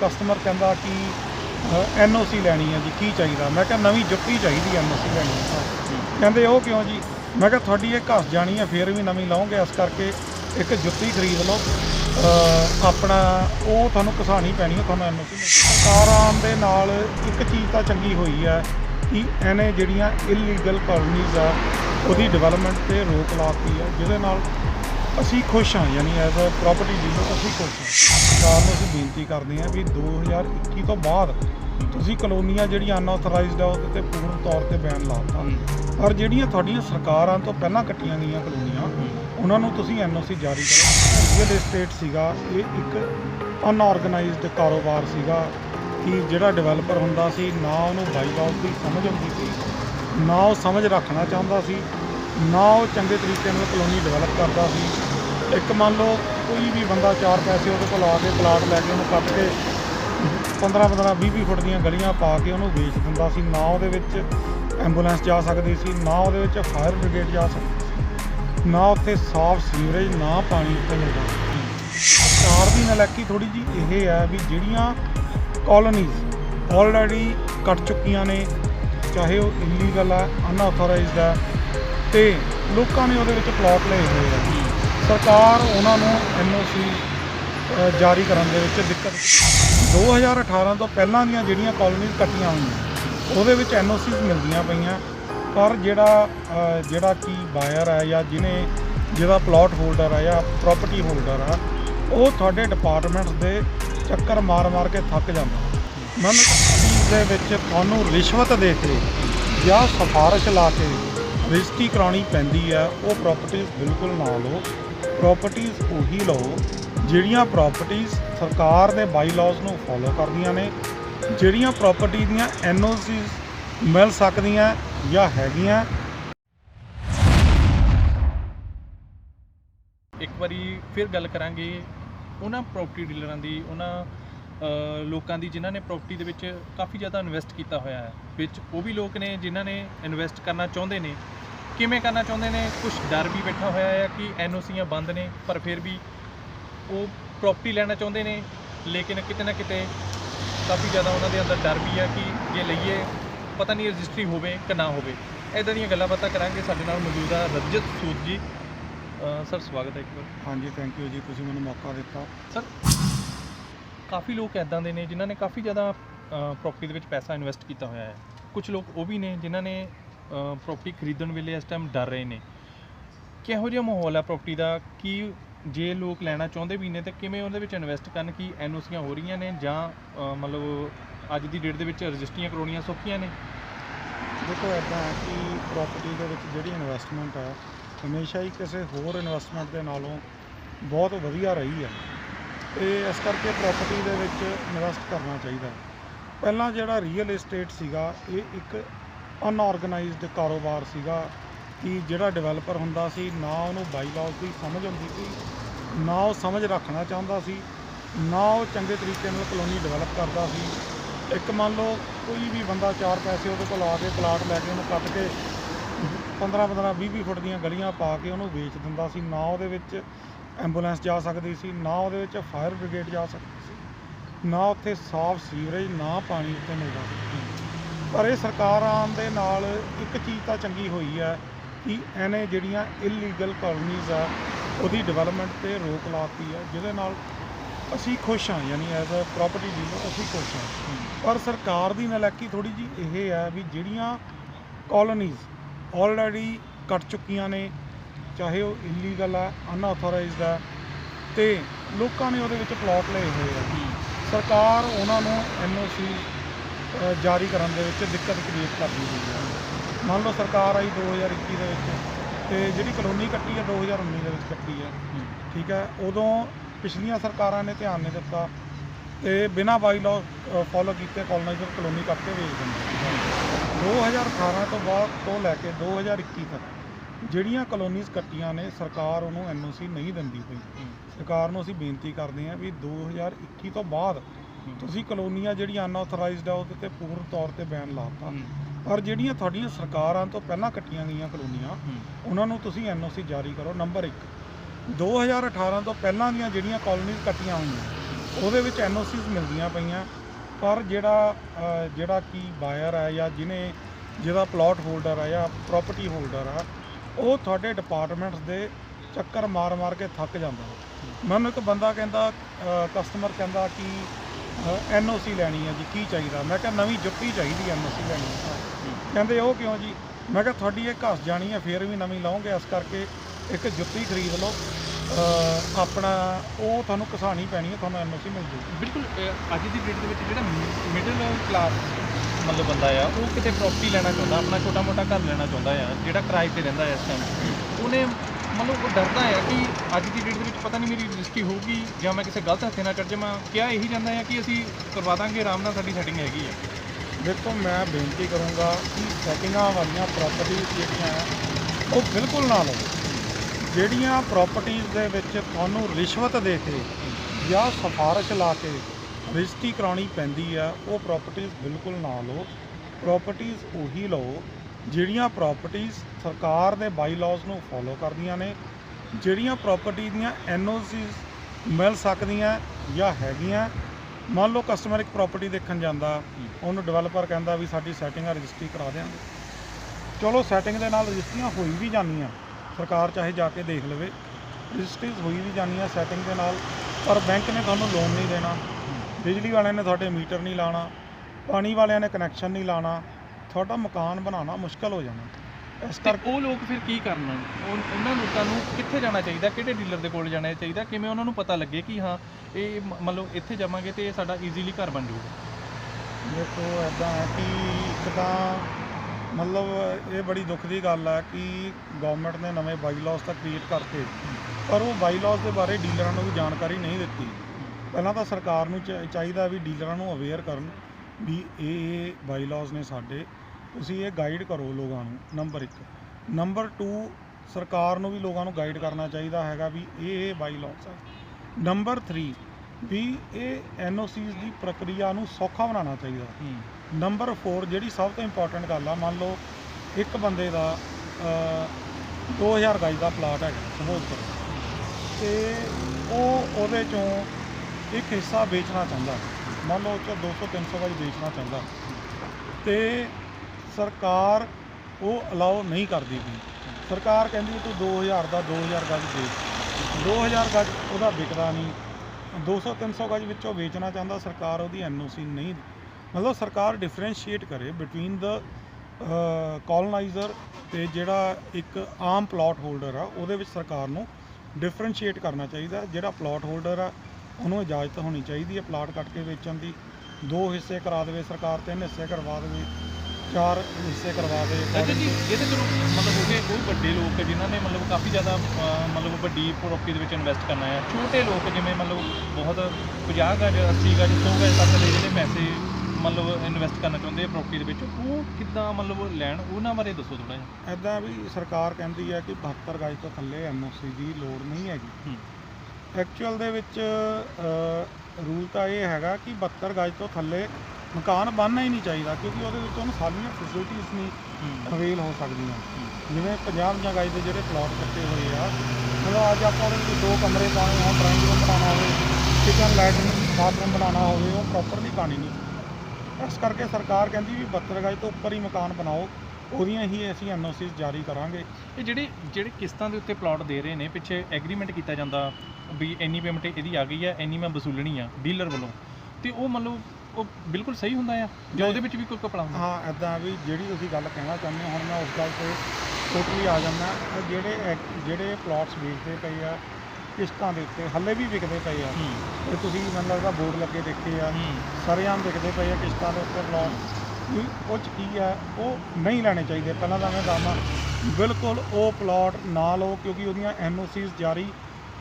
Customer ਕਹਿੰਦਾ ਕਿ NOC ਲੈਣੀ ਹੈ ਜੀ, ਕੀ ਚਾਹੀਦਾ? ਮੈਂ ਕਿਹਾ ਨਵੀਂ ਜੁੱਤੀ ਚਾਹੀਦੀ ਐਨਓਸੀ ਲੈਣੀ ਹੈ ਕਹਿੰਦੇ ਉਹ ਕਿਉਂ ਜੀ? ਮੈਂ ਕਿਹਾ ਤੁਹਾਡੀ ਇਹ ਘਸ ਜਾਣੀ ਹੈ, ਫੇਰ ਵੀ ਨਵੀਂ ਲਾਉਂਗੇ, ਇਸ ਕਰਕੇ ਇੱਕ ਜੁੱਤੀ ਖਰੀਦ ਲਓ। ਆਪਣਾ ਉਹ ਤੁਹਾਨੂੰ ਕਸਾਣੀ ਪੈਣੀ ਹੈ, ਤੁਹਾਨੂੰ ਐਨਓਸੀ ਸਰਕਾਰਾਂ ਦੇ ਨਾਲ ਇੱਕ ਚੀਜ਼ ਤਾਂ ਚੰਗੀ ਹੋਈ ਹੈ ਕਿ ਇਹਨੇ ਜਿਹੜੀਆਂ ਇਲੀਗਲ ਕਾਲੋਨੀਜ਼ ਆ, ਉਹਦੀ ਡਿਵੈਲਪਮੈਂਟ ਤੇ ਰੋਕ ਲਾਤੀ ਹੈ, ਜਿਹਦੇ ਨਾਲ ਅਸੀਂ ਖੁਸ਼ ਹਾਂ ਯਾਨੀ ਐਜ਼ ਅ ਪ੍ਰਾਪਰਟੀ ਡੀਲਰ ਅਸੀਂ ਖੁਸ਼ ਹਾਂ। ਸਰਕਾਰ ਨੂੰ ਅਸੀਂ ਬੇਨਤੀ ਕਰਦੇ ਹਾਂ ਵੀ 2021 ਤੋਂ ਬਾਅਦ ਤੁਸੀਂ ਕਲੋਨੀਆਂ ਜਿਹੜੀਆਂ ਅਨਆਥੋਰਾਈਜ਼ਡ ਆ ਉਹਦੇ ਤੇ ਪੂਰਨ ਤੌਰ ਤੇ ਬੈਨ ਲਾਤਾ ਪਰ ਜਿਹੜੀਆਂ ਤੁਹਾਡੀਆਂ ਸਰਕਾਰਾਂ ਤੋਂ ਪਹਿਲਾਂ ਕੱਟੀਆਂ ਗਈਆਂ ਕਲੋਨੀਆਂ ਉਹਨਾਂ ਨੂੰ ਤੁਸੀਂ ਐਨਓਸੀ ਜਾਰੀ ਕਰੋ। ਰੀਅਲ ਏਸਟੇਟ ਸੀਗਾ ਇਹ ਇੱਕ ਅਨਆਰਗੇਨਾਈਜ਼ਡ ਕਾਰੋਬਾਰ ਸੀਗਾ ਕਿ ਜਿਹੜਾ ਡਿਵੈਲਪਰ ਹੁੰਦਾ ਸੀ ਨਾ ਉਹਨੂੰ ਬਾਈਲਾਅ ਦੀ ਸਮਝ ਆਉਂਦੀ ਸੀ ਨਾ ਉਹ ਸਮਝ ਰੱਖਣਾ ਚਾਹੁੰਦਾ ਸੀ ਨਾ ਉਹ ਚੰਗੇ ਤਰੀਕੇ ਨਾਲ ਕਲੋਨੀ ਡਿਵੈਲਪ ਕਰਦਾ ਸੀ। ਇੱਕ ਮੰਨ ਲਓ ਕੋਈ ਵੀ ਬੰਦਾ ਚਾਰ ਪੈਸੇ ਉਹਦੇ ਕੋਲ ਆ ਕੇ ਪਲਾਟ ਲੈ ਕੇ ਉਹਨੂੰ ਕੱਟ ਕੇ 15 15 20 20 ਫੁੱਟ ਦੀਆਂ ਗਲੀਆਂ ਪਾ ਕੇ ਉਹਨੂੰ ਵੇਚ ਦਿੰਦਾ ਸੀ, ਨਾ ਉਹਦੇ ਵਿੱਚ ਐਂਬੂਲੈਂਸ ਜਾ ਸਕਦੀ ਸੀ, ਨਾ ਉਹਦੇ ਵਿੱਚ ਫਾਇਰ ਬ੍ਰਿਗੇਡ ਜਾ ਸਕਦੀ ਸੀ, ਨਾ ਉੱਥੇ ਸਾਫ਼ ਸੀਵਰੇਜ, ਨਾ ਪਾਣੀ ਉੱਥੇ ਮਿਲਦਾ ਸੀ। ਸਰਕਾਰ ਦੀ ਨਲੈਕੀ ਥੋੜੀ ਜੀ ਇਹ ਹੈ ਵੀ ਜਿਹੜੀਆਂ ਕਾਲੋਨੀਜ਼ ਆਲਰੇਡੀ ਕੱਟ ਚੁੱਕੀਆਂ ਨੇ, ਚਾਹੇ ਉਹ ਇਲੀਗਲ ਹੈ ਅਨਆਥੋਰਾਈਜ਼ਡ ਹੈ, ਤੇ ਲੋਕਾਂ ਨੇ ਉਹਦੇ ਵਿੱਚ ਪਲਾਟ ਲਏ ਹੋਏ ਆ। ਸਰਕਾਰ ਉਹਨਾਂ ਨੂੰ ਐਨਓਸੀ ਜਾਰੀ ਕਰਨ ਦੇ ਵਿੱਚ ਦਿੱਕਤ 2018 ਤੋਂ ਪਹਿਲਾਂ ਦੀਆਂ ਜਿਹੜੀਆਂ ਕਾਲੋਨੀਜ਼ ਕੱਟੀਆਂ ਹੋਈਆਂ, ਉਹਦੇ ਵਿੱਚ ਐਨਓਸੀਜ਼ ਮਿਲਦੀਆਂ ਪਈਆਂ, ਪਰ ਜਿਹੜਾ ਜਿਹੜਾ ਕੀ ਬਾਇਰ ਹੈ ਜਾਂ ਜਿਹਨੇ ਜਿਹੜਾ ਪਲਾਟ ਹੋਲਡਰ ਹੈ ਜਾਂ ਪ੍ਰਾਪਰਟੀ ਹੋਲਡਰ ਆ, ਉਹ ਤੁਹਾਡੇ ਡਿਪਾਰਟਮੈਂਟਸ ਦੇ ਚੱਕਰ ਮਾਰ-ਮਾਰ ਕੇ ਥੱਕ ਜਾਂਦਾ। ਮਨ ਦੇ ਵਿੱਚ ਤੁਹਾਨੂੰ ਰਿਸ਼ਵਤ ਦੇ ਕੇ ਜਾਂ ਸਿਫਾਰਿਸ਼ ਲਾ ਕੇ ਰਜਿਸਟਰੀ ਕਰਾਉਣੀ ਪੈਂਦੀ ਹੈ ਉਹ ਪ੍ਰਾਪਰਟੀਆਂ ਬਿਲਕੁਲ ਨਾ ਲਓ। ਪ੍ਰਾਪਰਟੀਆਂ ਉਹੀ ਲਓ, ਜਿਹੜੀਆਂ ਪ੍ਰਾਪਰਟੀਆਂ ਸਰਕਾਰ ਦੇ ਬਾਈਲਾਜ਼ ਨੂੰ ਫੋਲੋ ਕਰਦੀਆਂ ਨੇ, ਜਿਹੜੀਆਂ ਪ੍ਰਾਪਰਟੀ ਦੀਆਂ ਐਨਓਸੀਜ਼ ਮਿਲ ਸਕਦੀਆਂ ਜਾਂ ਹੈਗੀਆਂ। ਇੱਕ ਵਾਰੀ ਫਿਰ ਗੱਲ ਕਰਾਂਗੇ ਉਹਨਾਂ ਪ੍ਰਾਪਰਟੀ ਡੀਲਰਾਂ ਦੀ, ਉਹਨਾਂ ਲੋਕਾਂ ਦੀ ਜਿਨ੍ਹਾਂ ਨੇ ਪ੍ਰਾਪਰਟੀ ਦੇ ਵਿੱਚ ਕਾਫੀ ਜ਼ਿਆਦਾ ਇਨਵੈਸਟ ਕੀਤਾ ਹੋਇਆ ਹੈ, ਵਿੱਚ ਉਹ ਵੀ ਲੋਕ ਨੇ ਜਿਨ੍ਹਾਂ ਨੇ ਇਨਵੈਸਟ ਕਰਨਾ ਚਾਹੁੰਦੇ ਨੇ। ਕਿਵੇਂ ਕਰਨਾ ਚਾਹੁੰਦੇ ਨੇ? ਕੁਝ ਡਰ ਵੀ ਬੈਠਾ ਹੋਇਆ ਹੈ ਕਿ ਐਨਓਸੀਆਂ ਬੰਦ ਨੇ ਪਰ ਫਿਰ ਵੀ ਉਹ ਪ੍ਰਾਪਰਟੀ ਲੈਣਾ ਚਾਹੁੰਦੇ ਨੇ ਲੇਕਿਨ ਕਿਤੇ ਨਾ ਕਿਤੇ ਕਾਫੀ ਜ਼ਿਆਦਾ ਉਹਨਾਂ ਦੇ ਅੰਦਰ ਡਰ ਵੀ ਹੈ ਕਿ ਜੇ ਲਈਏ ਪਤਾ ਨਹੀਂ ਰਜਿਸਟਰੀ ਹੋਵੇ ਕਿ ਨਾ ਹੋਵੇ। ਇਦਾਂ ਦੀਆਂ ਗੱਲਾਂ ਬਾਤਾਂ ਕਰਾਂਗੇ। ਸਾਡੇ ਨਾਲ ਮੌਜੂਦ ਰਜਤ ਸੂਦ ਜੀ। ਸਰ ਸਵਾਗਤ ਹੈ ਇੱਕ ਵਾਰ। ਹਾਂਜੀ ਥੈਂਕ ਯੂ ਜੀ। ਤੁਸੀਂ ਮੈਨੂੰ ਮੌਕਾ ਦਿੱਤਾ। ਸਰ ਕਾਫੀ ਲੋਕ ਐਦਾਂ ਦੇ ਨੇ ਜਿਨ੍ਹਾਂ ਨੇ ਕਾਫੀ ਜ਼ਿਆਦਾ ਪ੍ਰਾਪਰਟੀ ਦੇ ਵਿੱਚ ਪੈਸਾ ਇਨਵੈਸਟ ਕੀਤਾ ਹੋਇਆ ਹੈ। ਕੁਝ ਲੋਕ ਉਹ ਵੀ ਨੇ ਜਿਨ੍ਹਾਂ ਨੇ ਪ੍ਰਾਪਰਟੀ ਖਰੀਦਣ ਵੇਲੇ ਇਸ ਟਾਈਮ ਡਰ ਰਹੇ ਨੇ। ਕਿਹੋ ਜਿਹਾ ਮਾਹੌਲ ਹੈ ਪ੍ਰਾਪਰਟੀ ਦਾ? ਕੀ ਜੇ ਲੋਕ ਲੈਣਾ ਚਾਹੁੰਦੇ ਵੀ ਨੇ, ਤਾਂ ਕਿਵੇਂ ਉਹਦੇ ਵਿੱਚ ਇਨਵੈਸਟ ਕਰਨ? ਕੀ ਐਨਓਸੀਆਂ ਹੋ ਰਹੀਆਂ ਨੇ ਜਾਂ ਮਤਲਬ ਅੱਜ ਦੀ ਡੇਟ ਦੇ ਵਿੱਚ ਰਜਿਸਟਰੀਆਂ ਕਰਾਉਣੀਆਂ ਸੌਖੀਆਂ ਨੇ? ਦੇਖੋ ਇਦਾਂ ਹੈ ਕਿ ਪ੍ਰਾਪਰਟੀ ਦੇ ਵਿੱਚ ਜਿਹੜੀ ਇਨਵੈਸਟਮੈਂਟ ਹੈ ਹਮੇਸ਼ਾ ਹੀ ਕਿਸੇ ਹੋਰ ਇਨਵੈਸਟਮੈਂਟ ਦੇ ਨਾਲੋਂ ਬਹੁਤ ਵਧੀਆ ਰਹੀ ਹੈ ਤੇ ਇਸ ਕਰਕੇ ਪ੍ਰਾਪਰਟੀ ਦੇ ਵਿੱਚ ਇਨਵੈਸਟ ਕਰਨਾ ਚਾਹੀਦਾ। ਪਹਿਲਾਂ ਜਿਹੜਾ ਰੀਅਲ ਏਸਟੇਟ ਸੀਗਾ, ਇਹ ਇੱਕ ਅਨਆਰਗੇਨਾਈਜ਼ਡ ਕਾਰੋਬਾਰ ਸੀਗਾ ਕਿ ਜਿਹੜਾ ਡਿਵੈਲਪਰ ਹੁੰਦਾ ਸੀ, ਨਾ ਉਹਨੂੰ ਬਾਈਲਾਅ ਦੀ ਸਮਝ ਆਉਂਦੀ ਸੀ, ਨਾ ਉਹ ਸਮਝ ਰੱਖਣਾ ਚਾਹੁੰਦਾ ਸੀ, ਨਾ ਉਹ ਚੰਗੇ ਤਰੀਕੇ ਨਾਲ ਕਲੋਨੀ ਡਿਵੈਲਪ ਕਰਦਾ ਸੀ। ਇੱਕ ਮੰਨ ਲਓ ਕੋਈ ਵੀ ਬੰਦਾ ਚਾਰ ਪੈਸੇ ਉਹਦੇ ਕੋਲ ਆ ਕੇ ਪਲਾਟ ਲੈ ਕੇ ਉਹਨੂੰ ਕੱਟ ਕੇ 15 15 20 20 ਫੁੱਟ ਦੀਆਂ ਗਲੀਆਂ ਪਾ ਕੇ ਉਹਨੂੰ ਵੇਚ ਦਿੰਦਾ ਸੀ, ਨਾ ਉਹਦੇ ਵਿੱਚ ਐਂਬੂਲੈਂਸ ਜਾ ਸਕਦੀ ਸੀ, ਨਾ ਉਹਦੇ ਵਿੱਚ ਫਾਇਰ ਬ੍ਰਿਗੇਡ ਜਾ ਸਕਦੀ ਸੀ, ਨਾ ਉੱਥੇ ਸਾਫ਼ ਸੀਵਰੇਜ ਨਾ ਪਾਣੀ ਉੱਥੇ ਮਿਲਦਾ ਸੀ। ਪਰ ਇਹ ਸਰਕਾਰਾਂ ਦੇ ਨਾਲ ਇੱਕ ਚੀਜ਼ ਤਾਂ ਚੰਗੀ ਹੋਈ ਹੈ ਕਿ ਇਹਨੇ ਜਿਹੜੀਆਂ ਇਲੀਗਲ ਕਾਲੋਨੀਜ਼ ਆ ਉਹਦੀ ਡਿਵੈਲਪਮੈਂਟ ਤੇ ਰੋਕ ਲਾਤੀ ਹੈ ਜਿਹਦੇ ਨਾਲ ਅਸੀਂ ਖੁਸ਼ ਹਾਂ ਯਾਨੀ ਐਜ਼ ਅ ਪ੍ਰਾਪਰਟੀ ਡੀਲਰ ਅਸੀਂ ਖੁਸ਼ ਹਾਂ। ਪਰ ਸਰਕਾਰ ਦੀ ਨਲਾਇਕੀ ਥੋੜੀ ਜੀ ਇਹ ਹੈ ਵੀ ਜਿਹੜੀਆਂ ਕਾਲੋਨੀਜ਼ ਆਲਰੇਡੀ ਕੱਟ ਚੁੱਕੀਆਂ ਨੇ ਚਾਹੇ ਉਹ ਇਲੀਗਲ ਹੈ ਅਨਆਥੋਰਾਈਜ਼ਡ ਹੈ ਤੇ ਲੋਕਾਂ ਨੇ ਉਹਦੇ ਵਿੱਚ ਪਲਾਟ ਲਏ ਹੋਏ ਆ। ਸਰਕਾਰ ਉਹਨਾਂ ਨੂੰ ਐਨਓਸੀ ਜਾਰੀ ਕਰਨ ਦੇ ਵਿੱਚ ਦਿੱਕਤ ਕ੍ਰੀਏਟ ਕਰਦੀ ਹੋਈ ਹੈ। ਮੰਨ ਲਓ ਸਰਕਾਰ ਆਈ 2021 ਦੇ ਵਿੱਚ ਤੇ ਜਿਹੜੀ ਕਲੋਨੀ ਕੱਟੀ ਹੈ 2019 ਦੇ ਵਿੱਚ ਕੱਟੀ ਹੈ। ਠੀਕ ਹੈ ਉਦੋਂ ਪਿਛਲੀਆਂ ਸਰਕਾਰਾਂ ਨੇ ਧਿਆਨ ਨਹੀਂ ਦਿੱਤਾ ਤੇ ਬਿਨਾਂ ਬਾਈਲਾਅ ਫੋਲੋ ਕੀਤੇ ਕਾਲੋਨਾਈਜ਼ਰ ਕਲੋਨੀ ਕੱਟ ਕੇ ਵੇਚ ਦਿੰਦੇ 2018 ਤੋਂ ਬਾਅਦ ਤੋਂ ਲੈ ਕੇ 2021 ਤੱਕ ਜਿਹੜੀਆਂ ਕਲੋਨੀਜ਼ ਕੱਟੀਆਂ ਨੇ ਸਰਕਾਰ ਉਹਨੂੰ ਐਨਓਸੀ ਨਹੀਂ ਦਿੰਦੀ ਪਈ। ਸਰਕਾਰ ਨੂੰ ਅਸੀਂ ਬੇਨਤੀ ਕਰਦੇ ਹਾਂ ਵੀ 2021 ਤੋਂ ਬਾਅਦ ਤੁਸੀਂ ਕਲੋਨੀਆਂ ਜਿਹੜੀਆਂ ਅਨਆਥੋਰਾਈਜ਼ਡ ਆ ਉਹਦੇ ਤੇ ਪੂਰਨ ਤੌਰ ਤੇ ਬੈਨ ਲਾਤਾ ਪਰ ਜਿਹੜੀਆਂ ਤੁਹਾਡੀਆਂ ਸਰਕਾਰਾਂ ਤੋਂ ਪਹਿਲਾਂ ਕੱਟੀਆਂ ਗਈਆਂ ਕਲੋਨੀਆਂ ਉਹਨਾਂ ਨੂੰ ਤੁਸੀਂ ਐਨਓਸੀ ਜਾਰੀ ਕਰੋ। ਨੰਬਰ 1 2018 ਤੋਂ ਪਹਿਲਾਂ ਦੀਆਂ ਜਿਹੜੀਆਂ ਕਾਲੋਨੀਜ਼ ਕੱਟੀਆਂ ਹੋਈਆਂ ਉਹਦੇ ਵਿੱਚ ਐਨਓਸੀਜ਼ ਮਿਲਦੀਆਂ ਪਈਆਂ। ਪਰ ਜਿਹੜਾ ਜਿਹੜਾ ਕੀ ਬਾਇਰ ਹੈ ਜਾਂ ਜਿਹਨੇ ਜਿਹਦਾ ਪਲਾਟ ਹੋਲਡਰ ਹੈ ਜਾਂ ਪ੍ਰਾਪਰਟੀ ਹੋਲਡਰ ਆ ਉਹ ਤੁਹਾਡੇ ਡਿਪਾਰਟਮੈਂਟਸ ਦੇ ਚੱਕਰ ਮਾਰ-ਮਾਰ ਕੇ ਥੱਕ ਜਾਂਦਾ। ਮੈਨੂੰ ਇੱਕ ਬੰਦਾ ਕਹਿੰਦਾ ਕਸਟਮਰ ਕਹਿੰਦਾ ਕਿ ਐਨਓਸੀ ਲੈਣੀ ਹੈ ਜੀ, ਕੀ ਚਾਹੀਦਾ? ਮੈਂ ਕਿਹਾ ਨਵੀਂ ਜੁੱਤੀ ਚਾਹੀਦੀ ਐਨਓਸੀ ਲੈਣੀ ਹੈ। ਕਹਿੰਦੇ ਉਹ ਕਿਉਂ ਜੀ? ਮੈਂ ਕਿਹਾ ਤੁਹਾਡੀ ਇਹ ਘਸ ਜਾਣੀ ਹੈ, ਫੇਰ ਵੀ ਨਵੀਂ ਲਓਗੇ ਇਸ ਕਰਕੇ ਇੱਕ ਜੁੱਤੀ ਖਰੀਦ ਲਓ। ਆਪਣਾ, ਉਹ ਤੁਹਾਨੂੰ ਘਸਾਣੀ ਪੈਣੀ ਹੈ, ਤੁਹਾਨੂੰ ਐਨਓਸੀ ਮਿਲ ਜੂਗੀ। ਬਿਲਕੁਲ ਅੱਜ ਦੀ ਡੇਟ ਦੇ ਵਿੱਚ ਜਿਹੜਾ ਮਿਡਲ ਕਲਾਸ ਮਤਲਬ ਬੰਦਾ ਆ, ਉਹ ਕਿਤੇ ਪ੍ਰਾਪਰਟੀ ਲੈਣਾ ਚਾਹੁੰਦਾ, ਆਪਣਾ ਛੋਟਾ ਮੋਟਾ ਘਰ ਲੈਣਾ ਚਾਹੁੰਦਾ ਆ, ਜਿਹੜਾ ਕਿਰਾਏ ਤੇ ਰਹਿੰਦਾ ਹੈ ਇਸ ਟਾਈਮ ਉਹਨੇ ਮਤਲਬ ਉਹ ਡਰਦਾ ਹੈ ਕਿ ਅੱਜ ਦੀ ਡੇਟ ਦੇ ਵਿੱਚ ਪਤਾ ਨਹੀਂ ਮੇਰੀ ਰਜਿਸਟਰੀ ਹੋਊਗੀ ਜਾਂ ਮੈਂ ਕਿਸੇ ਗਲਤ ਹੱਥੇ ਨਾਲ ਚੜ ਜਾਵਾਂ। ਕਿਹਾ ਇਹੀ ਜਾਂਦਾ ਹੈ ਕਿ ਅਸੀਂ ਕਰਵਾ ਦਾਂਗੇ, ਆਰਾਮ ਨਾਲ ਸਾਡੀ ਸੈਟਿੰਗ ਹੈਗੀ ਹੈ। ਦੇਖੋ, ਮੈਂ ਬੇਨਤੀ ਕਰੂੰਗਾ ਕਿ ਸੈਟਿੰਗਾਂ ਵਾਲੀਆਂ ਪ੍ਰਾਪਰਟੀਆਂ ਜਿਹੜੀਆਂ ਉਹ ਬਿਲਕੁਲ ਨਾ ਲਓ। ਜਿਹੜੀਆਂ ਪ੍ਰਾਪਰਟੀਆਂ ਦੇ ਵਿੱਚ ਤੁਹਾਨੂੰ ਰਿਸ਼ਵਤ ਦੇ ਕੇ ਜਾਂ ਸਿਫਾਰਿਸ਼ ਲਾ ਕੇ ਰਜਿਸਟਰੀ ਕਰਾਉਣੀ ਪੈਂਦੀ ਆ ਉਹ ਪ੍ਰਾਪਰਟੀਆਂ ਬਿਲਕੁਲ ਨਾ ਲਓ। ਪ੍ਰਾਪਰਟੀਆਂ ਉਹੀ ਲਓ ਜਿਹੜੀਆਂ ਪ੍ਰਾਪਰਟੀਆਂ ਸਰਕਾਰ ਦੇ ਬਾਈਲਾਜ਼ ਨੂੰ ਫੋਲੋ ਕਰਦੀਆਂ ਨੇ, ਜਿਹੜੀਆਂ ਪ੍ਰਾਪਰਟੀ ਦੀਆਂ ਐਨਓਸੀਜ਼ ਮਿਲ ਸਕਦੀਆਂ ਜਾਂ ਹੈਗੀਆਂ, ਮੰਨ ਲਓ ਕਸਟਮਰ ਇੱਕ ਪ੍ਰਾਪਰਟੀ ਦੇਖਣ ਜਾਂਦਾ, ਉਹਨੂੰ ਡਿਵੈਲਪਰ ਕਹਿੰਦਾ ਵੀ ਸਾਡੀ ਸੈਟਿੰਗ ਆ ਰਜਿਸਟਰੀ ਕਰਾ ਦਿਆਂਗੇ। ਚਲੋ ਸੈਟਿੰਗ ਦੇ ਨਾਲ ਰਜਿਸਟਰੀਆਂ ਹੋਈ ਵੀ ਜਾਂਦੀਆਂ, ਸਰਕਾਰ ਚਾਹੇ ਜਾ ਕੇ ਦੇਖ ਲਵੇ ਰਜਿਸਟਰੀਜ਼ ਹੋਈ ਵੀ ਜਾਂਦੀਆਂ ਸੈਟਿੰਗ ਦੇ ਨਾਲ, ਪਰ ਬੈਂਕ ਨੇ ਤੁਹਾਨੂੰ ਲੋਨ ਨਹੀਂ ਦੇਣਾ, ਬਿਜਲੀ ਵਾਲਿਆਂ ਨੇ ਤੁਹਾਡੇ ਮੀਟਰ ਨਹੀਂ ਲਾਣਾ, ਪਾਣੀ ਵਾਲਿਆਂ ਨੇ ਕਨੈਕਸ਼ਨ ਨਹੀਂ ਲਾਣਾ ਤੁਹਾਡਾ ਮਕਾਨ ਬਣਾਉਣਾ ਮੁਸ਼ਕਲ ਹੋ ਜਾਣਾ। ਇਸ ਤੇ ਕਰਕੇ ਉਹ ਲੋਕ ਫਿਰ ਕੀ ਕਰਨ? ਉਹ ਉਹਨਾਂ ਲੋਕਾਂ ਨੂੰ ਕਿੱਥੇ ਜਾਣਾ ਚਾਹੀਦਾ? ਕਿਹੜੇ ਡੀਲਰ ਦੇ ਕੋਲ ਜਾਣਾ ਚਾਹੀਦਾ? ਕਿਵੇਂ ਉਹਨਾਂ ਨੂੰ ਪਤਾ ਲੱਗੇ ਕਿ ਹਾਂ ਇਹ ਮ- ਮਤਲਬ ਇੱਥੇ ਜਾਵਾਂਗੇ ਤੇ ਇਹ ਸਾਡਾ ਈਜ਼ੀਲੀ ਘਰ ਬਣ ਜਾਊਗਾ ਦੇਖੋ ਐਦਾਂ ਹੈ ਕਿ ਇੱਕ ਤਾਂ ਮਤਲਬ ਇਹ ਬੜੀ ਦੁੱਖ ਦੀ ਗੱਲ ਹੈ ਕਿ ਗਵਰਨਮੈਂਟ ਨੇ ਨਵੇਂ ਬਾਈਲਾਜ਼ ਤਾਂ ਕ੍ਰੀਏਟ ਕਰਤੇ ਪਰ ਉਹ ਬਾਈਲਾਜ਼ ਦੇ ਬਾਰੇ ਡੀਲਰਾਂ ਨੂੰ ਵੀ ਜਾਣਕਾਰੀ ਨਹੀਂ ਦਿੱਤੀ। ਪਹਿਲਾਂ ਤਾਂ ਸਰਕਾਰ ਨੂੰ ਚਾ- ਚਾਹੀਦਾ ਵੀ ਡੀਲਰਾਂ ਨੂੰ ਅਵੇਅਰ ਕਰਨ। ਵੀ ਇਹ ਇਹ ਬਾਈਲਾਜ਼ ਨੇ ਸਾਡੇ ਤੁਸੀਂ ਇਹ ਗਾਈਡ ਕਰੋ ਲੋਕਾਂ ਨੂੰ ਨੰਬਰ 1 ਨੰਬਰ 2 ਸਰਕਾਰ ਨੂੰ ਵੀ ਲੋਕਾਂ ਨੂੰ ਗਾਈਡ ਕਰਨਾ ਚਾਹੀਦਾ ਹੈਗਾ ਵੀ ਇਹ ਇਹ ਬਾਈਲਾਜ਼ ਹੈ ਨੰਬਰ 3 ਵੀ ਇਹ ਐਨਓਸੀਜ਼ ਦੀ ਪ੍ਰਕਿਰਿਆ ਨੂੰ ਸੌਖਾ ਬਣਾਉਣਾ ਚਾਹੀਦਾ। ਹੂੰ। ਨੰਬਰ 4 ਜਿਹੜੀ ਸਭ ਤੋਂ ਇੰਪੋਰਟੈਂਟ ਗੱਲ ਆ ਮੰਨ ਲਓ ਇੱਕ ਬੰਦੇ ਦਾ ਅ, 2000 ਗਜ ਦਾ ਪਲਾਟ ਹੈਗਾ ਸਪੋਜ਼ ਕਰੋ। ਤੇ ਉਹ ਉਹਦੇ ਚੋਂ ਇੱਕ ਹਿੱਸਾ ਵੇਚਣਾ ਚਾਹੁੰਦਾ। ਮੰਨ ਲਓ ਉਹ 'ਚੋਂ 200 300 ਗਜ ਵੇਚਣਾ ਚਾਹੁੰਦਾ। ਤੇ ਸਰਕਾਰ ਉਹ ਅਲਾਉ ਨਹੀਂ ਕਰਦੀ ਪਈ। ਸਰਕਾਰ ਕਹਿੰਦੀ ਤੂੰ 2000 ਦਾ 2000 ਗਜ ਵੇਚ 2000 ਗਜ ਉਹਦਾ ਵਿਕਦਾ ਨਹੀਂ। 200 300 ਗਜ ਵਿੱਚੋਂ ਵੇਚਣਾ ਚਾਹੁੰਦਾ ਸਰਕਾਰ, ਉਹਦੀ ਐਨਓਸੀ ਨਹੀਂ। ਮਤਲਬ ਸਰਕਾਰ ਡਿਫਰੈਂਸ਼ੀਏਟ ਕਰੇ ਬਿਟਵੀਨ ਦ ਕਲੋਨਾਈਜ਼ਰ ਤੇ ਜਿਹੜਾ ਇੱਕ ਆਮ ਪਲਾਟ ਹੋਲਡਰ ਆ, ਉਹਦੇ ਵਿੱਚ ਸਰਕਾਰ ਨੂੰ ਡਿਫਰੈਂਸ਼ੀਏਟ ਕਰਨਾ ਚਾਹੀਦਾ। ਜਿਹੜਾ ਪਲਾਟ ਹੋਲਡਰ ਆ ਉਹਨੂੰ ਇਜਾਜ਼ਤ ਹੋਣੀ ਚਾਹੀਦੀ ਹੈ ਪਲਾਟ ਕੱਟ ਕੇ ਵੇਚਣ ਦੀ। ਦੋ ਹਿੱਸੇ ਕਰਾ ਦੇਵੇ ਸਰਕਾਰ ਤਿੰਨ ਹਿੱਸੇ ਕਰਵਾ ਦੇਵੇ ਚਾਰ ਹਿੱਸੇ ਕਰਵਾ ਦੇ ਅੱਛਾ ਜੀ ਇਹ ਤਾਂ ਚਲੋ ਮਤਲਬ ਹੋ ਗਏ ਉਹ ਵੱਡੇ ਲੋਕ ਜਿਨ੍ਹਾਂ ਨੇ ਮਤਲਬ ਕਾਫੀ ਜ਼ਿਆਦਾ ਮਤਲਬ ਵੱਡੀ ਪ੍ਰਾਪਰਟੀ ਦੇ ਵਿੱਚ ਇਨਵੈਸਟ ਕਰਨਾ ਹੈ। ਛੋਟੇ ਲੋਕ ਜਿਵੇਂ ਮਤਲਬ ਬਹੁਤ 50 ਗਜ 80 ਗਜ 100 ਗਜ ਤੱਕ ਦੇ ਜਿਹੜੇ ਪੈਸੇ ਮਤਲਬ ਇਨਵੈਸਟ ਕਰਨਾ ਚਾਹੁੰਦੇ ਆ ਪ੍ਰਾਪਰਟੀ ਦੇ ਵਿੱਚ ਉਹ ਕਿੱਦਾਂ ਮਤਲਬ ਲੈਣ? ਉਹਨਾਂ ਬਾਰੇ ਦੱਸੋ ਥੋੜਾ ਜਿਹਾ। ਐਦਾਂ ਵੀ ਸਰਕਾਰ ਕਹਿੰਦੀ ਹੈ ਕਿ 72 ਗਜ ਤੋਂ ਥੱਲੇ ਐਨਓਸੀ ਦੀ ਲੋੜ ਨਹੀਂ ਹੈਗੀ। ਐਕਚੁਅਲ ਦੇ ਵਿੱਚ ਰੂਲ ਤਾਂ ਇਹ ਹੈਗਾ ਕਿ 72 ਗਜ ਤੋਂ ਥੱਲੇ ਮਕਾਨ ਬਣਨਾ ਹੀ ਨਹੀਂ ਚਾਹੀਦਾ ਕਿਉਂਕਿ ਉਹਦੇ ਵਿੱਚ ਉਹਨੂੰ ਸਾਰੀਆਂ ਫੈਸਿਲਿਟੀਆਂ ਨਹੀਂ ਅਵੇਲ ਹੋ ਸਕਦੀਆਂ। ਜਿਵੇਂ 50 ਜਾਂ ਗਜ ਦੇ ਜਿਹੜੇ ਪਲਾਟ ਕੱਟੇ ਹੋਏ ਆ ਮਤਲਬ ਅੱਜ ਆਪਾਂ ਉਹਦੇ ਵਿੱਚ ਦੋ ਕਮਰੇ ਪਾਉਣੇ ਹੋਣ ਡਰਾਇੰਗ ਰੂਮ ਬਣਾਉਣਾ ਹੋਵੇ ਕਿਚਨ ਲੈਟਰਨ ਬਾਥਰੂਮ ਬਣਾਉਣਾ ਹੋਵੇ ਉਹ ਪ੍ਰੋਪਰਲੀ ਪਾਣੀ ਨਹੀਂ ਇਸ ਕਰਕੇ ਸਰਕਾਰ ਕਹਿੰਦੀ ਵੀ 72 ਗਜ ਤੋਂ ਉੱਪਰ ਹੀ ਮਕਾਨ ਬਣਾਓ। ਉਹਦੀਆਂ ਹੀ ਅਸੀਂ ਐਨਓਸੀਜ਼ ਜਾਰੀ ਕਰਾਂਗੇ। ਇਹ ਜਿਹੜੇ ਜਿਹੜੇ ਕਿਸ਼ਤਾਂ ਦੇ ਉੱਤੇ ਪਲਾਟ ਦੇ ਰਹੇ ਨੇ ਪਿੱਛੇ ਐਗਰੀਮੈਂਟ ਕੀਤਾ ਜਾਂਦਾ ਵੀ ਇੰਨੀ ਪੇਮੈਂਟ ਇਹਦੀ ਆ ਗਈ ਆ ਇੰਨੀ ਮੈਂ ਵਸੂਲਣੀ ਆ ਡੀਲਰ ਵੱਲੋਂ। ਤੇ ਉਹ ਮਤਲਬ ਉਹ ਬਿਲਕੁਲ ਸਹੀ ਹੁੰਦਾ ਆ? ਜਾਂ ਉਹਦੇ ਵਿੱਚ ਵੀ ਕੋਈ ਕਪੜਾ ਹੁੰਦਾ? ਹਾਂ ਐਦਾਂ ਵੀ ਜਿਹੜੀ ਤੁਸੀਂ ਗੱਲ ਕਹਿਣਾ ਚਾਹੁੰਦੇ ਹੋ ਹੁਣ ਮੈਂ ਉਸ ਗੱਲ ਤੇ ਟੋਟਲੀ ਆ ਜਾਂਦਾ। ਜਿਹੜੇ ਜਿਹੜੇ ਪਲਾਟਸ ਵੇਚਦੇ ਪਏ ਆ ਕਿਸ਼ਤਾਂ ਦੇ ਉੱਤੇ ਹੱਲੇ ਵੀ ਵਿਕਦੇ ਪਏ ਆ। ਇਹ ਤੁਸੀਂ ਮੈਨੂੰ ਲੱਗਦਾ ਬੋਰਡ ਲੱਗੇ ਦੇਖੇ ਆ। ਸਰੇਆਮ ਵਿਕਦੇ ਪਏ ਆ ਕਿਸ਼ਤਾਂ ਦੇ ਉੱਤੇ ਪਲਾਟ ਵੀ ਉਹ 'ਚ ਕੀ ਆ ਉਹ ਨਹੀਂ ਲੈਣੇ ਚਾਹੀਦੇ। ਪਹਿਲਾਂ ਤਾਂ ਮੈਂ ਦੱਸਦਾ ਬਿਲਕੁਲ ਉਹ ਪਲਾਟ ਨਾ ਲਓ ਕਿਉਂਕਿ ਉਹਦੀਆਂ ਐਨਓਸੀਜ਼ ਜਾਰੀ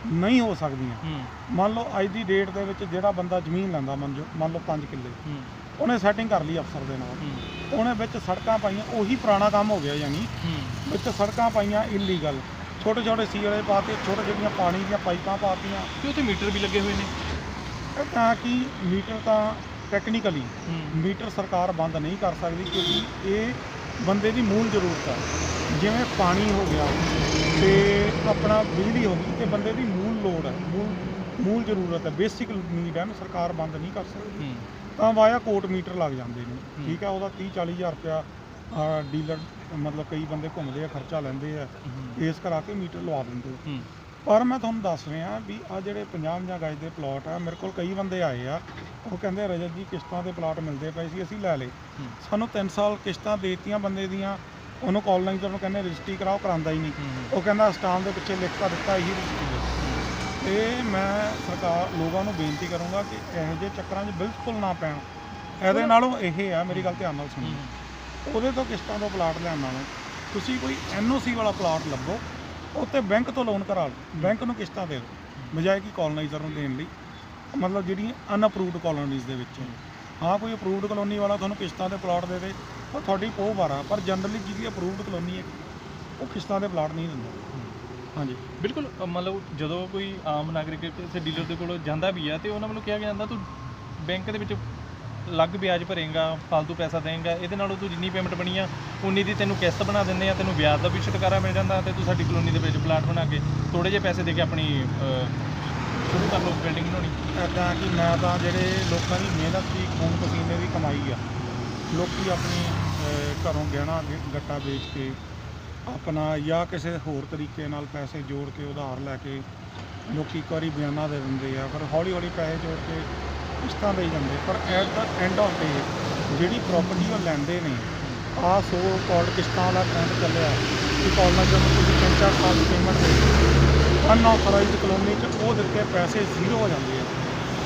ਨਹੀਂ ਹੋ ਸਕਦੀਆਂ। ਹੂੰ। ਮੰਨ ਲਓ ਅੱਜ ਦੀ ਡੇਟ ਦੇ ਵਿੱਚ ਜਿਹੜਾ ਬੰਦਾ ਜ਼ਮੀਨ ਲੈਂਦਾ ਮੰਨ ਜੋ ਮੰਨ ਲਓ 5 ਕਿੱਲੇ। ਹੂੰ। ਉਹਨੇ ਸੈਟਿੰਗ ਕਰ ਲਈ ਅਫਸਰ ਦੇ ਨਾਲ। ਹੂੰ। ਉਹਨੇ ਵਿੱਚ ਸੜਕਾਂ ਪਾਈਆਂ ਉਹੀ ਪੁਰਾਣਾ ਕੰਮ ਹੋ ਗਿਆ ਯਾਨੀ। ਹੂੰ। ਵਿੱਚ ਸੜਕਾਂ ਪਾਈਆਂ ਇਲੀਗਲ ਛੋਟੇ ਛੋਟੇ ਸੀਵਰੇਜ ਪਾਤੇ ਛੋਟੇ ਛੋਟੀਆਂ ਪਾਣੀ ਦੀਆਂ ਪਾਈਪਾਂ ਪਾਤੀਆਂ ਤੇ ਉੱਥੇ ਮੀਟਰ ਵੀ ਲੱਗੇ ਹੋਏ ਨੇ। ਤਾਂ ਕਿ ਮੀਟਰ ਤਾਂ ਟੈਕਨੀਕਲੀ ਮੀਟਰ ਸਰਕਾਰ ਬੰਦ ਨਹੀਂ ਕਰ ਸਕਦੀ ਕਿਉਂਕਿ ਇਹ ਬੰਦੇ ਦੀ ਮੂਲ ਜ਼ਰੂਰਤ ਹੈ ਜਿਵੇਂ ਪਾਣੀ ਹੋ ਗਿਆ ਤੇ ਆਪਣਾ ਬਿਜਲੀ ਹੋ ਗਈ ਤੇ ਬੰਦੇ ਦੀ ਮੂਲ ਲੋੜ ਹੈ ਮੂਲ ਮੂਲ ਜ਼ਰੂਰਤ ਹੈ ਬੇਸਿਕ ਨੀਡ ਹੈ ਸਰਕਾਰ ਬੰਦ ਨਹੀਂ ਕਰ ਸਕਦੀ। ਤਾਂ ਵਾਇਆ ਕੋਰਟ ਮੀਟਰ ਲੱਗ ਜਾਂਦੇ ਨੇ। ਠੀਕ ਹੈ ਉਹਦਾ 30 40000 ਰੁਪਇਆ ਡੀਲਰ ਮਤਲਬ ਕਈ ਬੰਦੇ ਘੁੰਮਦੇ ਆ ਖਰਚਾ ਲੈਂਦੇ ਆ। ਇਸ ਕਰਾ ਕੇ ਮੀਟਰ ਲਵਾ ਦਿੰਦੇ ਪਰ ਮੈਂ ਤੁਹਾਨੂੰ ਦੱਸ ਰਿਹਾ ਵੀ ਆ ਜਿਹੜੇ 50 ਜਾਂ ਗਜ ਦੇ ਪਲਾਟ ਆ ਮੇਰੇ ਕੋਲ ਕਈ ਬੰਦੇ ਆਏ ਆ ਉਹ ਕਹਿੰਦੇ ਰਜਤ ਜੀ ਕਿਸ਼ਤਾਂ ਦੇ ਪਲਾਟ ਮਿਲਦੇ ਪਏ ਸੀ ਅਸੀਂ ਲੈ ਲਏ। ਸਾਨੂੰ 3 ਸਾਲ ਕਿਸ਼ਤਾਂ ਦੇਤੀਆਂ ਬੰਦੇ ਦੀਆਂ ਉਹਨੂੰ ਕਾਲਨਾਈਜ਼ਰ ਨੂੰ ਕਹਿੰਦੇ ਰਜਿਸਟਰੀ ਕਰਾਓ ਕਰਾਂਦਾ ਹੀ ਨਹੀਂ। ਉਹ ਕਹਿੰਦਾ ਸਟਾਮ ਦੇ ਪਿੱਛੇ ਲਿਖ ਕੇ ਦਿੱਤਾ ਇਹੀ ਰਜਿਸਟਰੀ ਤੇ ਮੈਂ ਸਰਕਾਰ ਲੋਕਾਂ ਨੂੰ ਬੇਨਤੀ ਕਰੂੰਗਾ ਕਿ ਇਹੋ ਜਿਹੇ ਚੱਕਰਾਂ 'ਚ ਬਿਲਕੁਲ ਨਾ ਪੈਣ। ਇਹਦੇ ਨਾਲੋਂ ਇਹ ਆ ਮੇਰੀ ਗੱਲ ਧਿਆਨ ਨਾਲ ਸੁਣੋ। ਉਹਦੇ ਤੋਂ ਕਿਸ਼ਤਾਂ ਤੋਂ ਪਲਾਟ ਲੈਣ ਨਾਲੋਂ ਤੁਸੀਂ ਕੋਈ ਐਨਓਸੀ ਵਾਲਾ ਪਲਾਟ ਲੱਭੋ। ਉੱਤੇ ਬੈਂਕ ਤੋਂ ਲੋਨ ਕਰਾ ਲਓ। ਬੈਂਕ ਨੂੰ ਕਿਸ਼ਤਾਂ ਦੇ ਦਿਓ। ਬਜਾਏ ਕਿ ਕਾਲਨਾਈਜ਼ਰ ਨੂੰ ਦੇਣ ਲਈ। ਮਤਲਬ ਜਿਹੜੀਆਂ ਅਨਅਪਰੂਵਡ ਕਾਲੋਨੀਜ਼ ਦੇ ਵਿੱਚ। ਹਾਂ ਕੋਈ ਅਪਰੂਵਡ ਕਲੋਨੀ ਵਾਲਾ ਤੁਹਾਨੂੰ ਕਿਸ਼ਤਾਂ ਦੇ ਪਲਾਟ ਦੇ ਦੇ ਉਹ ਤੁਹਾਡੀ ਪੋਹ ਬਾਰਾ ਪਰ ਜਨਰਲੀ ਜਿਹਦੀ ਅਪਰੂਵਡ ਕਲੋਨੀ ਹੈ ਉਹ ਕਿਸ਼ਤਾਂ ਦੇ ਪਲਾਟ ਨਹੀਂ ਦਿੰਦਾ। ਹਾਂਜੀ। ਬਿਲਕੁਲ ਅ, ਮਤਲਬ ਜਦੋਂ ਕੋਈ ਆਮ ਨਾਗਰਿਕ ਕਿਸੇ ਡੀਲਰ ਦੇ ਕੋਲ ਜਾਂਦਾ ਵੀ ਆ ਤੇ ਉਹਨਾਂ ਵੱਲੋਂ ਕਿਹਾ ਜਾਂਦਾ ਤੂੰ ਬੈਂਕ ਦੇ ਵਿੱਚ ਅਲੱਗ ਵਿਆਜ ਭਰੇਗਾ ਫालतू ਪੈਸਾ ਦੇਂਗਾ, ਇਹਦੇ ਨਾਲੋਂ ਤੂੰ ਜਿੰਨੀ ਪੇਮੈਂਟ ਬਣੀ ਆ, ਉਨੀ ਦੀ ਤੈਨੂੰ ਕਿਸ਼ਤ ਬਣਾ ਦਿੰਦੇ ਆ, ਤੈਨੂੰ ਵਿਆਜ ਦਾ ਵੀ ਛੁਟਕਾਰਾ ਮਿਲ ਜਾਂਦਾ ਤੇ ਤੂੰ ਸਾਡੀ ਕਲੋਨੀ ਦੇ ਵਿੱਚ ਪਲਾਟ ਬਣਾ ਕੇ ਥੋੜੇ ਜਿਹੇ ਪੈਸੇ ਦੇ ਕੇ ਆਪਣੀ ਸ਼ੁਰੂ ਕਰ ਲਓ ਬਿਲਡਿੰਗ ਬਣਾਉਣੀ। ਇੱਦਾਂ ਕਿ ਮੈਂ ਤਾਂ ਜਿਹੜੇ ਲੋਕਾਂ ਦੀ ਮਿਹਨਤ ਦੀ ਖੂਨ ਪਸੀਨੇ ਦੀ ਕਮਾਈ ਆ, ਲੋਕੀ ਆਪਣੀ ਘਰੋਂ ਗਹਿਣਾ ਗੱਟਾ ਵੇਚ ਕੇ ਆਪਣਾ ਜਾਂ ਕਿਸੇ ਹੋਰ ਤਰੀਕੇ ਨਾਲ ਪੈਸੇ ਜੋੜ ਕੇ ਉਧਾਰ ਲੈ ਕੇ ਲੋਕੀ ਇੱਕ ਵਾਰੀ ਬਿਆਨਾ ਦੇ ਦਿੰਦੇ ਆ, ਪਰ ਹੌਲੀ ਹੌਲੀ ਪੈਸੇ ਜੋੜ ਕੇ ਕਿਸ਼ਤਾਂ ਦੇਈ ਜਾਂਦੇ, ਪਰ at the end of day ਜਿਹੜੀ ਪ੍ਰਾਪਰਟੀ ਉਹ ਲੈਂਦੇ ਨੇ ਆ ਸੋ ਕਾਲਡ ਕਿਸ਼ਤਾਂ ਵਾਲਾ ਟ੍ਰੈਂਡ ਚੱਲਿਆ। ਕਿ ਕਾਲਜ ਨੂੰ ਤੁਸੀਂ ਤਿੰਨ ਚਾਰ ਸਾਲ ਦੀ ਪੇਮੈਂਟ ਦੇ ਅਨਆਥੋਰਾਈਜ਼ਡ ਕਲੋਨੀ 'ਚ ਉਹ ਦਿੱਤੇ ਪੈਸੇ ਜ਼ੀਰੋ ਹੋ ਜਾਂਦੇ ਆ।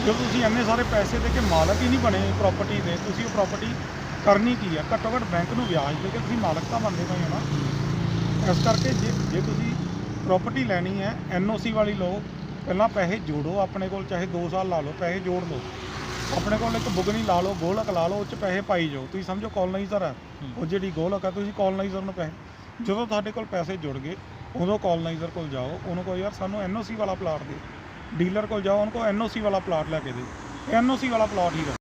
ਜਦੋਂ ਤੁਸੀਂ ਇੰਨੇ ਸਾਰੇ ਪੈਸੇ ਦੇ ਕੇ ਮਾਲਕ ਹੀ ਨਹੀਂ ਬਣੇ ਪ੍ਰਾਪਰਟੀ ਦੇ, ਤੁਸੀਂ ਉਹ ਪ੍ਰਾਪਰਟੀ ਕਰਨੀ ਕੀ ਆ? ਘੱਟੋ ਘੱਟ ਬੈਂਕ ਨੂੰ ਵਿਆਜ ਦੇ ਕੇ ਤੁਸੀਂ ਮਾਲਕ ਤਾਂ ਬਣਦੇ ਪਏ ਹੋ ਨਾ। ਇਸ ਕਰਕੇ ਜੇ ਜੇ ਤੁਸੀਂ ਪ੍ਰਾਪਰਟੀ ਲੈਣੀ ਹੈ ਐਨਓਸੀ ਵਾਲੀ ਲਓ ਪਹਿਲਾਂ ਪੈਸੇ ਜੋੜੋ ਆਪਣੇ ਕੋਲ ਚਾਹੇ 2 ਸਾਲ ਲਾ ਲਓ ਪੈਸੇ ਜੋੜ ਲਓ। ਆਪਣੇ ਕੋਲ ਇੱਕ ਬੁਗਨੀ ਲਾ ਲਓ ਗੋਲਕ ਲਾ ਲਓ ਉਹ 'ਚ ਪੈਸੇ ਪਾਈ ਜਾਓ। ਤੁਸੀਂ ਸਮਝੋ ਕਾਲਨਾਈਜ਼ਰ ਹੈ। ਉਹ ਜਿਹੜੀ ਗੋਲਕ ਆ ਤੁਸੀਂ ਕਾਲਨਾਈਜ਼ਰ ਨੂੰ ਪੈਸੇ ਜਦੋਂ ਤੁਹਾਡੇ ਕੋਲ ਪੈਸੇ ਜੁੜ ਗਏ ਉਦੋਂ ਕਾਲਨਾਈਜ਼ਰ ਕੋਲ ਜਾਓ। ਉਹਨੂੰ ਕਹੋ ਯਾਰ ਸਾਨੂੰ ਐਨਓਸੀ ਵਾਲਾ ਪਲਾਟ ਦੇ ਡੀਲਰ ਕੋਲ ਜਾਓ ਉਹਨੂੰ ਕਹੋ ਐਨਓਸੀ ਵਾਲਾ ਪਲਾਟ ਲੈ ਕੇ ਦੇ ਐਨਓਸੀ ਵਾਲਾ ਪਲਾਟ ਹੀ ਦੋ